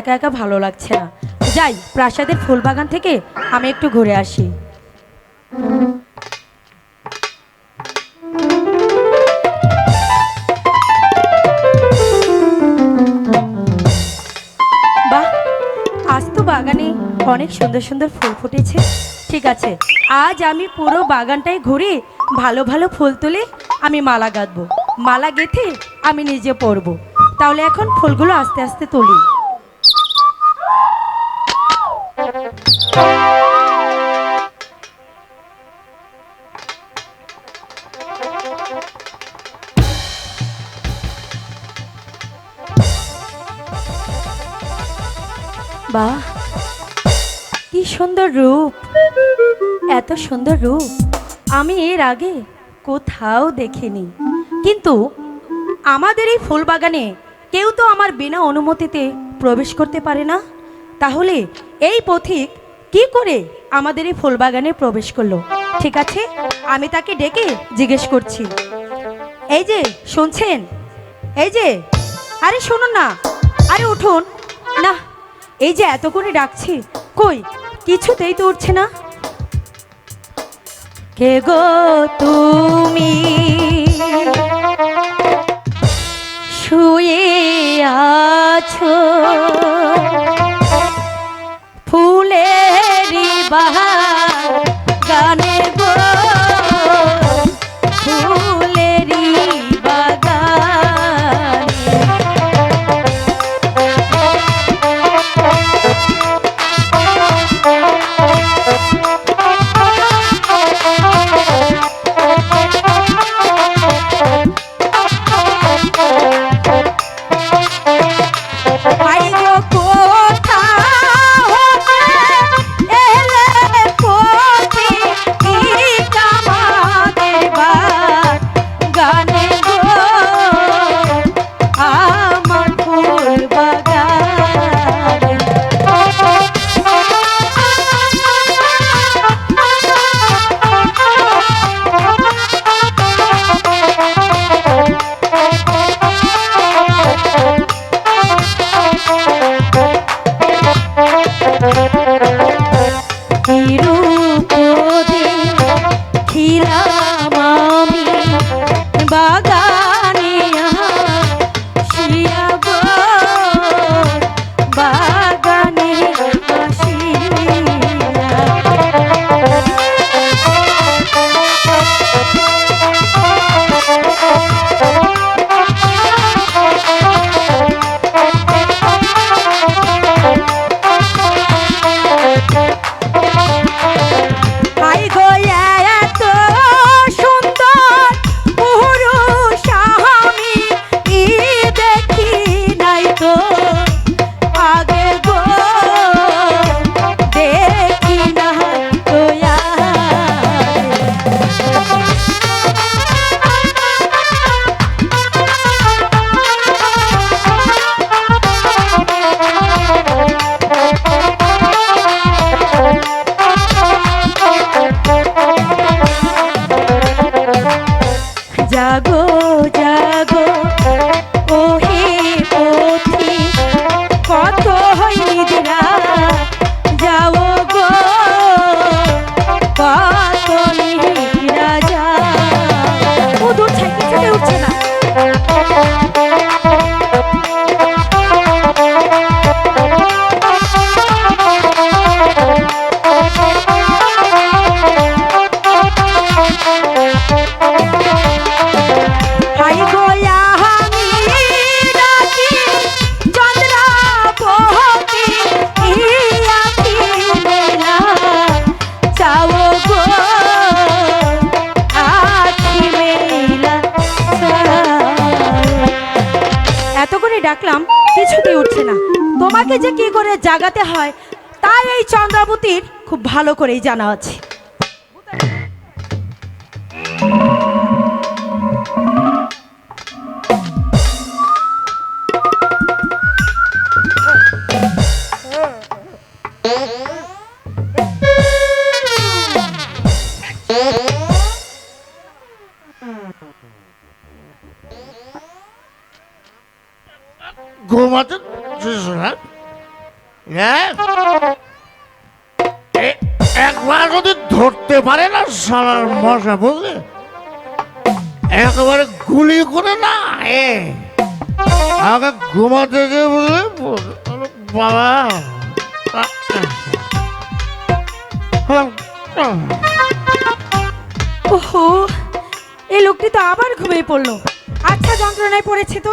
একা একা ভালো লাগছে না। যাই, প্রাসাদের ফুল বাগান থেকে আমি একটু ঘুরে আসি। বাহ, আজ তো বাগানে অনেক সুন্দর সুন্দর ফুল ফুটেছে। ঠিক আছে, আজ আমি পুরো বাগানটাই ঘুরে ভালো ভালো ফুল তুলে আমি মালা গাঁথবো মালা গেঁথে আমি নিজে পরবো। তাহলে এখন ফুলগুলো আস্তে আস্তে তুলি। বাহ কি সুন্দর রূপ, এত সুন্দর রূপ। আমি এর আগে কোথাও দেখিনি। কিন্তু আমাদের এই ফুল বাগানে কেউ তো আমার বিনা অনুমতিতে প্রবেশ করতে পারে না। তাহলে এই পথিক কি করে আমাদের এই ফুল বাগানে প্রবেশ করল? ঠিক আছে, আমি তাকে ডেকে জিজ্ঞেস করছি। এই যে, শুনছেন? এই যে, আরে শুনুন না, আরে উঠুন। না, এই যে এত করে ডাকছি, কই, কিছুতেই তো উঠছে না। কে গো তুমি? শুয়ে আছো? জাগো ডাকলাম কিছুতেই উঠছে না তোমাকে যে কি করে জাগাতে হয়, তাই এই চন্দ্রাবতীর খুব ভালো করেই জানা আছে Mm-hmm. ঘুমাতে দিস না হ্যাঁ? এ- একবার যদি ধরতে পারে না সারার মশা, বুঝলে? একেবারে গুলি করে না, এ। আমাকে ঘুমাতে গিয়ে বুঝলে? বাবা। ওহো এই লোকটি তো আবার ঘুমিয়ে পড়ল। আচ্ছা যন্ত্রণায় পড়েছে তো?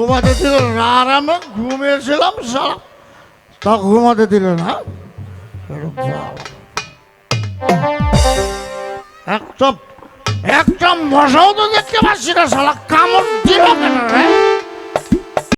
ঘুমাতে দিল না আরামে ঘুমিয়েছিলাম সারা। তা ঘুমাতে দিল না। একটা একটা মশাও তো দেখতে পাচ্ছি না সারা কামড় দিল কেন রে?